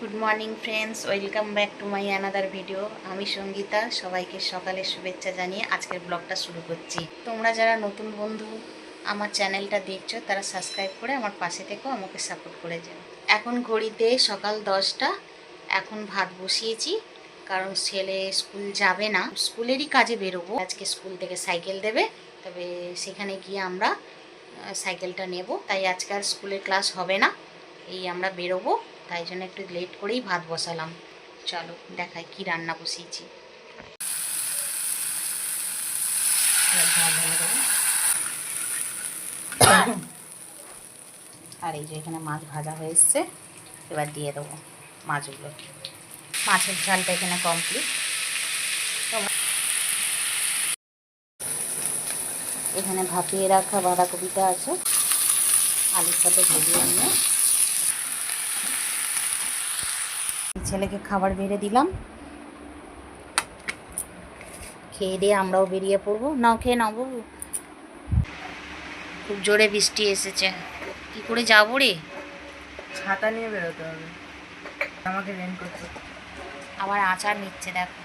Good morning friends welcome back to my another video আমি সঙ্গীতা, সবাইকে সকালের শুভেচ্ছা জানিয়ে আজকের ব্লগটা শুরু করছি। তোমরা যারা নতুন বন্ধু আমার চ্যানেলটা দেখছ, তারা সাবস্ক্রাইব করে আমার পাশে থেকেও আমাকে সাপোর্ট করে যাও। এখন ঘড়িতে সকাল দশটা। এখন ভাত বসিয়েছি, কারণ ছেলে স্কুল যাবে না। স্কুলেরই কাজে বেরোবো। আজকে স্কুল থেকে সাইকেল দেবে, তবে সেখানে গিয়ে আমরা সাইকেলটা নেব। তাই আজকে আর স্কুলের ক্লাস হবে না। এই আমরা বেরোবো। তাই জন্য একটু লেট করেই ভাত বসালাম। চলো, দেখাই কি রান্না বসিয়েছি। আর এই যে এখানে মাছ ভাজা হয়ে এসছে, এবার দিয়ে দেবো মাছগুলো। মাছের ঝালটা এখানে কমপ্লিট এখানে ভাপিয়ে রাখা বাঁধাকপিটা আছে, আলুর সাথে ভেজে নিয়ে ছেলেকে খাবার বেড়ে দিলাম। খেয়ে দিয়ে আমরাও বেরিয়ে পড়ব। নাও খেয়ে নাও বাবু। খুব জোরে বৃষ্টি এসেছে। কি করে যাব রে? ছাতা নিয়ে বেরোতে হবে। আমাকে রেন করতে আবার আচার নিচ্ছে দেখো।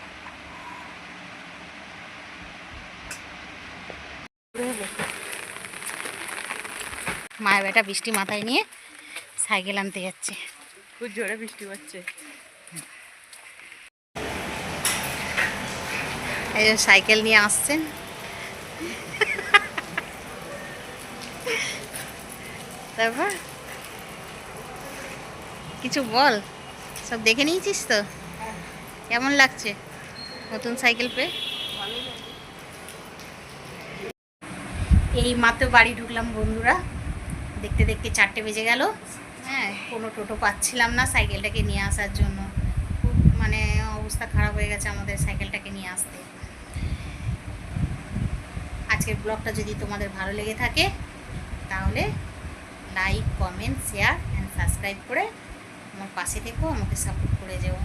মায়ের বেটা বৃষ্টি মাথায় নিয়ে সাইকেল আনতে যাচ্ছে। খুব জোরে বৃষ্টি পড়ছে এই সাইকেল নিয়ে আসছেন তারপর? কিছু বল? সব দেখে নিয়েছিস তো? কেমন লাগছে নতুন সাইকেল পেয়ে? এই মাত্র বাড়ি ঢুকলাম বন্ধুরা। দেখতে দেখতে চারটে বেজে গেল। হ্যাঁ কোনো টোটো পাচ্ছিলাম না সাইকেলটাকে নিয়ে আসার জন্য। অবস্থা খারাপ হয়ে গেছে আমাদের সাইকেলটাকে নিয়ে আসতে। আজকের ব্লগটা যদি তোমাদের ভালো লেগে থাকে, তাহলে like comment share and subscribe করে আমার পাশে থেকেও আমাকে সাপোর্ট করে যেও।